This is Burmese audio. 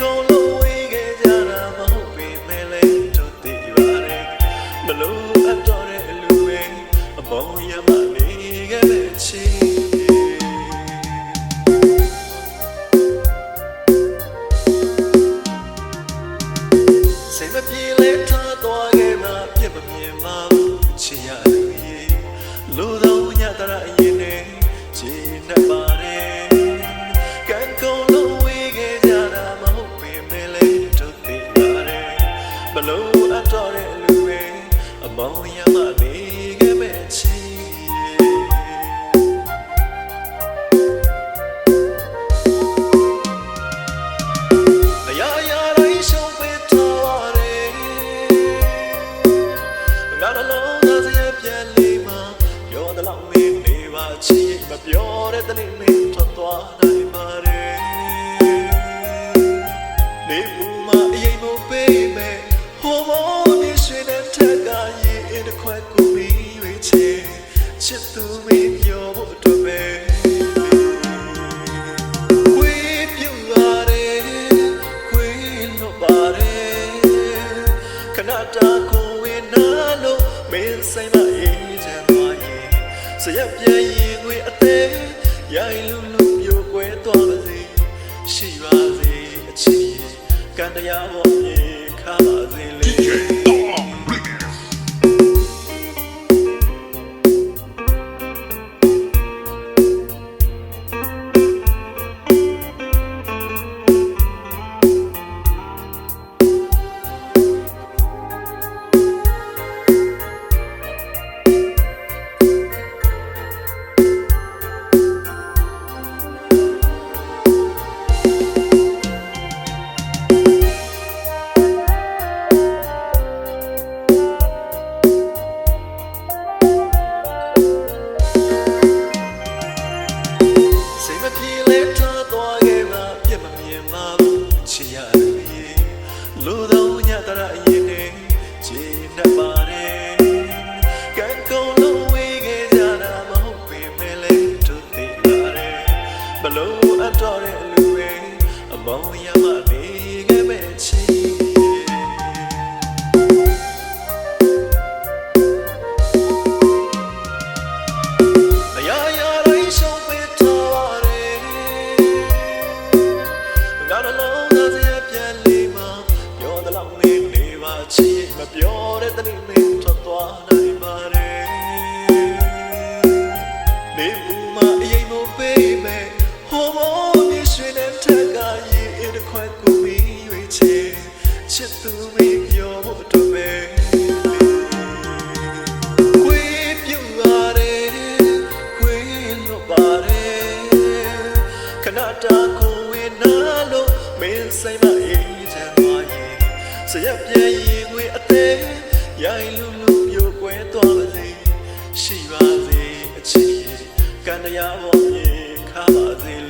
ကုန်လုံးဝေးခဲ့ကြတာမဟုတ်ပေမဲ့လည်းတို့သိပါတယ်မလို့အပ်တော့တဲ့အလူပဲအပေါင်းရမနေခဲ့တဲ့ချီစိတ်မပြေလဲထားသွားခဲ့မှာပြစ်မမြင်ပါဘူးချစ်ရလူရေလူတော်ညတရအရင်နဲ့ခြေနှက်ပါတယ် တော်တဲ့လူတွေအမောင်ရမနေခဲ့မဲ့ချီအရာရာတိုင်းရှုံးပေးထားတယ်ငါနှလုံးသားစရပြန်လေးမှာပြောသလောက်မင်းနေပါချီမပြောတဲ့တနေ့မင်းထွက်သွားနိုင်ပါတယ်နေဘူး တစ်ခွက်ကိုပြီးရွေးချယ်ချစ်သူမင်းပြောဖို့အတွက်ပဲခွေးပြုတ်ရတယ်ခွေးလွတ်ပါတယ်ခဏတာကိုဝင်နာလို့မင်းဆိုင်မအေးချမ်းသွားရင်စရက်ပြည့်ရင်ငွေအသေးရိုင်လူလူပြိုကွဲသွားပါစေရှိပါစေအချစ်ရဲ့ကံတရားပေါ်မြေ ချစ်ရတယ်လူတော်ညတရအရင်နဲ့ခြေနဲ့ပါ င်းနေပါချီမပြောတဲ့တနေ့မင်းထွက်သွားနိုင်ပါတယ်နေဘူးမအရင်မပေးမယ်ဟိုမောမြေရွှေနဲ့ထက်ကရင်တစ်ခွက်ကိုပြီးရွေးချယ်ချစ်သူမင်းပြောဖို့အတွက်ပဲခွေးပြုတ်ရတယ်ခွေးလွတ်ပါတယ်ခဏတာကိုဝင်နာလို့မင်းဆိုင်မအေးချမ်းသွားရင် စရက်ပြန်ရင်ငွေအသေးရိုင်လူလူပြိုကွဲသွားပါစေရှိပါစေအချစ်ကံတရားပေါ်မြေခါပါစေလေ